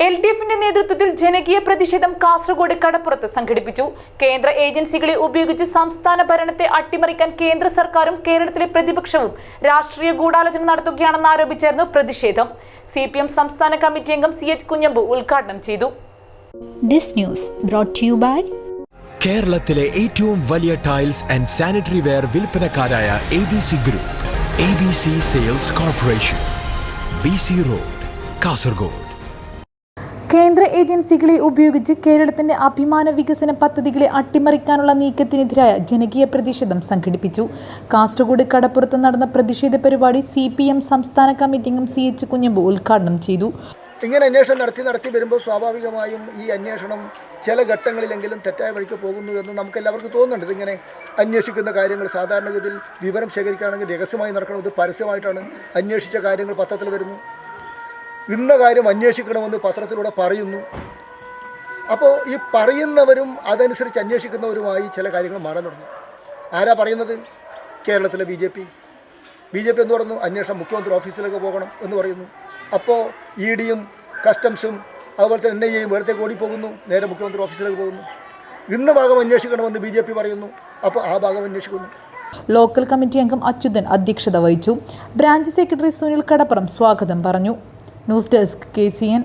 L D എഫിന്റെ നേതൃത്വത്തിൽ ജനകീയ പ്രതിഷേധം കാസർഗോഡ് കടപ്പുറത്ത് സംഘടിപ്പിച്ചു. കേന്ദ്ര ഏജൻസികളെ ഉപയോഗിച്ച് സംസ്ഥാന ഭരണത്തെ അട്ടിമറിക്കാൻ കേന്ദ്ര സർക്കാരും കേരളത്തിലെ പ്രതിപക്ഷവും രാഷ്ട്രീയ ഗൂഢാലോചന നടത്തുകയാണെന്ന് ആരോപിച്ചായിരുന്നു പ്രതിഷേധം. സി പി എം സംസ്ഥാന കമ്മിറ്റി അംഗം സി എച്ച് കുഞ്ഞമ്പു ഉദ്ഘാടനം ചെയ്തു. ദിസ് ന്യൂസ് ബ്രോട്ട് ബൈ കേരളത്തിലെ ഏറ്റവും വലിയ tiles and sanitary ware വിൽപ്പനക്കാരായ A B C group A B C sales corporation B C road Kasaragod. കേന്ദ്ര ഏജൻസികളെ ഉപയോഗിച്ച് കേരളത്തിന്റെ അഭിമാന വികസന പദ്ധതികളെ അട്ടിമറിക്കാനുള്ള നീക്കത്തിനെതിരായ ജനകീയ പ്രതിഷേധം സംഘടിപ്പിച്ചു. കാസർഗോഡ് കടപ്പുറത്ത് നടന്ന പ്രതിഷേധ പരിപാടി സി പി എം സംസ്ഥാന കമ്മിറ്റി അംഗം സി എച്ച് കുഞ്ഞമ്പു ഉദ്ഘാടനം ചെയ്തു. ഇങ്ങനെ അന്വേഷണം നടത്തി നടത്തി വരുമ്പോൾ സ്വാഭാവികമായും ഈ അന്വേഷണം ചില ഘട്ടങ്ങളിലെങ്കിലും തെറ്റായ വഴിക്ക് പോകുന്നു എന്ന് നമുക്ക് എല്ലാവർക്കും തോന്നുന്നുണ്ട്. ഇതിങ്ങനെ അന്വേഷിക്കുന്ന കാര്യങ്ങൾ സാധാരണഗതിയിൽ വിവരം ശേഖരിക്കുകയാണെങ്കിൽ രഹസ്യമായി നടക്കണം. ഇത് പരസ്യമായിട്ടാണ് അന്വേഷിച്ച കാര്യങ്ങൾ പത്രത്തിൽ വരുന്നു. ഇന്ന കാര്യം അന്വേഷിക്കണമെന്ന് പത്രത്തിലൂടെ പറയുന്നു. അപ്പോൾ ഈ പറയുന്നവരും അതനുസരിച്ച് അന്വേഷിക്കുന്നവരുമായി ചില കാര്യങ്ങൾ മാറാൻ തുടങ്ങി. ആരാ പറയുന്നത്? കേരളത്തിലെ B J P. B J P എന്ന് പറഞ്ഞു അന്വേഷണം മുഖ്യമന്ത്രി ഓഫീസിലേക്ക് പോകണം എന്ന് പറയുന്നു. അപ്പോൾ ഇ ഡിയും കസ്റ്റംസും അതുപോലെ തന്നെ എൻ ഐ എയും വേറത്തേക്ക് ഓടിപ്പോകുന്നു. നേരെ മുഖ്യമന്ത്രി ഓഫീസിലേക്ക് പോകുന്നു. ഇന്ന് ഭാഗം അന്വേഷിക്കണമെന്ന് ബി ജെ പി പറയുന്നു. അപ്പോൾ ആ ഭാഗം അന്വേഷിക്കുന്നു. ലോക്കൽ കമ്മിറ്റി അംഗം അച്യുതൻ അധ്യക്ഷത വഹിച്ചു. ബ്രാഞ്ച് സെക്രട്ടറി സുനിൽ കടപ്പുറം സ്വാഗതം പറഞ്ഞു. News desk K C N